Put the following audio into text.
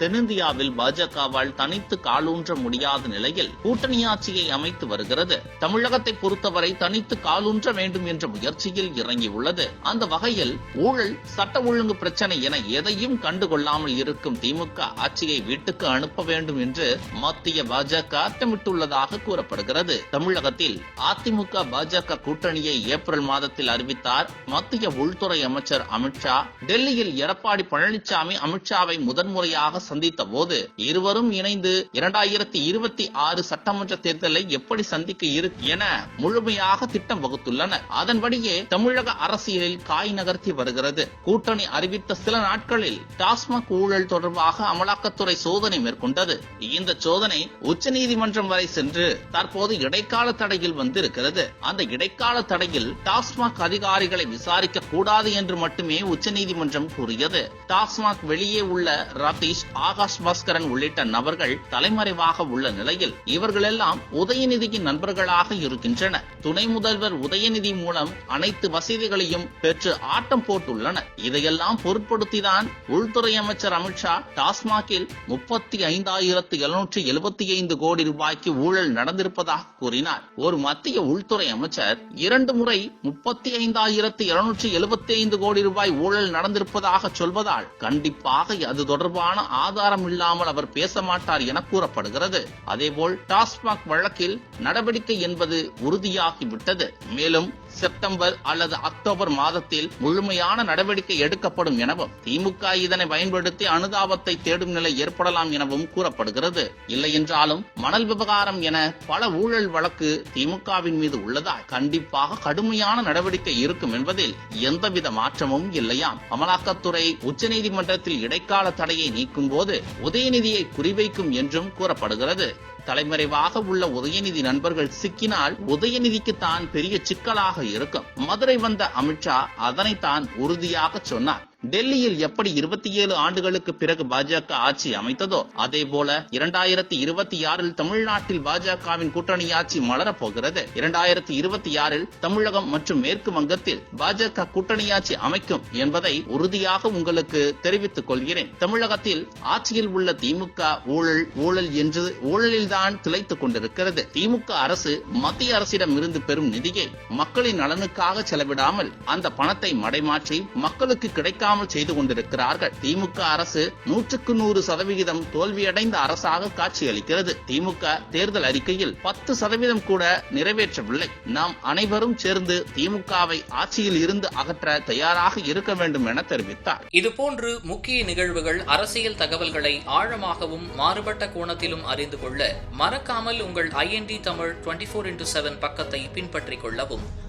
தென்னிந்தியாவில் பாஜகவால் தனித்து காலூன்ற முடியாத நிலையில் கூட்டணி ஆட்சியை அமைத்து வருகிறது. தமிழகத்தை பொறுத்தவரை தனித்து காலூன்ற வேண்டும் என்ற முயற்சியில் இறங்கியுள்ளது. அந்த வகையில் ஊழல் சட்ட ஒழுங்கு பிரச்சனை என எதையும் கண்டுகொள்ளாமல் இருக்கும் திமுக ஆட்சியை வீட்டுக்கு அனுப்ப வேண்டும் என்று மத்திய பாஜக திட்டமிட்டுள்ளதாக கூறப்படுகிறது. தமிழகத்தில் அதிமுக பாஜக கூட்டணியை ஏப்ரல் மாதத்தில் அறிவித்தார். மத்திய உள்துறை அமைச்சர் அமித்ஷா டெல்லியில் எடப்பாடி பழனிசாமி அமித்ஷாவை முதன்முறையாக சந்தித்த போது இருவரும் இணைந்து இரண்டாயிரத்தி இருபத்தி ஆறு சட்டமன்ற தேர்தலை எப்படி சந்திக்க இருக்கு என முழுமையாக திட்டம் வகுத்துள்ளனர். அதன்படியே தமிழக அரசியலில் காய் நகர்த்தி வருகிறது. கூட்டணி அறிவித்த சில நாட்களில் டாஸ்மாக் ஊழல் தொடர்பாக அமலாக்கத்துறை சோதனை மேற்கொண்டது. இந்த சோதனை உச்சநீதிமன்றம் வரை சென்று தற்போது இடைக்கால தடையில் வந்திருக்கிறது. அந்த இடைக்கால தடையில் டாஸ்மாக் அதிகாரிகளை விசாரிக்க கூடாது என்று மட்டுமே உச்சநீதிமன்றம் கூறியது. டாஸ்மாக் வெளியே உள்ள ரதீஷ் ஆகாஷ் பாஸ்கரன் உள்ளிட்ட நபர்கள் தலைமறைவாக உள்ள நிலையில் இவர்களெல்லாம் உதயநிதியின் நண்பர்களாக இருக்கின்றனர். துணை முதல்வர் உதயநிதி மூலம் அனைத்து வசதிகளையும் பெற்று ஆட்டம் போட்டுள்ளனர். இதையெல்லாம் பொருட்படுத்திதான் உள்துறை அமைச்சர் அமித்ஷா டாஸ்மாகில் முப்பத்தி ஐந்தாயிரத்து எழுநூற்றி எழுபத்தி ஐந்து கோடி ரூபாய்க்கு ஊழல் நடந்திருப்பதாக கூறினார். ஒரு மத்திய உள்துறை அமைச்சர் இரண்டு முறை முப்பத்தி ஐந்தாயிரத்து எழுநூற்றி எழுபத்தி ஐந்து கோடி ரூபாய் ஊழல் நடந்திருப்பதாக சொல்வதால் கண்டிப்பாக அது தொடர்பான ஆதாரம் இல்லாமல் அவர் பேச மாட்டார் என கூறப்படுகிறது. அதேபோல் டாஸ்மாக் வழக்கில் நடவடிக்கை என்பது உறுதியாகிவிட்டது. மேலும் செப்டம்பர் அல்லது அக்டோபர் மாதத்தில் முழுமையான நடவடிக்கை எடுக்கப்படும் எனவும் திமுக இதனை பயன்படுத்தி அனுதாபத்தை தேடும் நிலை ஏற்படலாம் எனவும் கூறப்படுகிறது. இல்லை என்றாலும் மணல் விவகாரம் என பல ஊழல் வழக்கு திமுகவின் மீது உள்ளதால் கண்டிப்பாக கடுமையான நடவடிக்கை இருக்கும் என்பதில் எந்தவித மாற்றமும் இல்லையாம். அமலாக்கத்துறை உச்சநீதிமன்றத்தில் இடைக்கால தடையை நீக்கும் போது உதயநிதியை குறிவைக்கும் என்றும் கூறப்படுகிறது. தலைமறைவாக உள்ள உதயநிதி நண்பர்கள் சிக்கினால் உதயநிதிக்கு தான் பெரிய சிக்கலாக இருக்கும். மதுரை வந்த அமித்ஷா அதனை தான் உறுதியாக சொன்னார். டெல்லியில் எப்படி இருபத்தி ஏழு ஆண்டுகளுக்கு பிறகு பாஜக ஆட்சி அமைத்ததோ அதே போல இரண்டாயிரத்தி இருபத்தி ஆறில் தமிழ்நாட்டில் பாஜகவின் கூட்டணி ஆட்சி மலரப்போகிறது. இரண்டாயிரத்தி இருபத்தி ஆறில் தமிழகம் மற்றும் மேற்கு வங்கத்தில் பாஜக கூட்டணி ஆட்சி அமைக்கும் என்பதை உறுதியாக உங்களுக்கு தெரிவித்துக் கொள்கிறேன். தமிழகத்தில் ஆட்சியில் உள்ள திமுக ஊழல் ஊழல் என்று ஊழலில்தான் திளைத்துக் கொண்டிருக்கிறது. திமுக அரசு மத்திய அரசிடம் இருந்து பெறும் நிதியை மக்களின் நலனுக்காக செலவிடாமல் அந்த பணத்தை மடைமாற்றி மக்களுக்கு இல்லாமல் செய்து கொண்டிருக்கிறார்கள். திமுக அரசு நூற்றுக்கு நூறு சதவிகிதம் தோல்வியடைந்த அரசாக காட்சியளிக்கிறது. திமுக தேர்தல் அறிக்கையில் பத்து சதவீதம் கூட நிறைவேற்றவில்லை. நாம் அனைவரும் சேர்ந்து திமுகவை ஆட்சியில் இருந்து அகற்ற தயாராக இருக்க வேண்டும் என தெரிவித்தார். இதுபோன்று முக்கிய நிகழ்வுகள் அரசியல் தகவல்களை ஆழமாகவும் மாறுபட்ட கோணத்திலும் அறிந்து கொள்ள மறக்காமல் உங்கள் IND Tamil twenty four into seven பக்கத்தை பின்பற்றிக் கொள்ளவும்.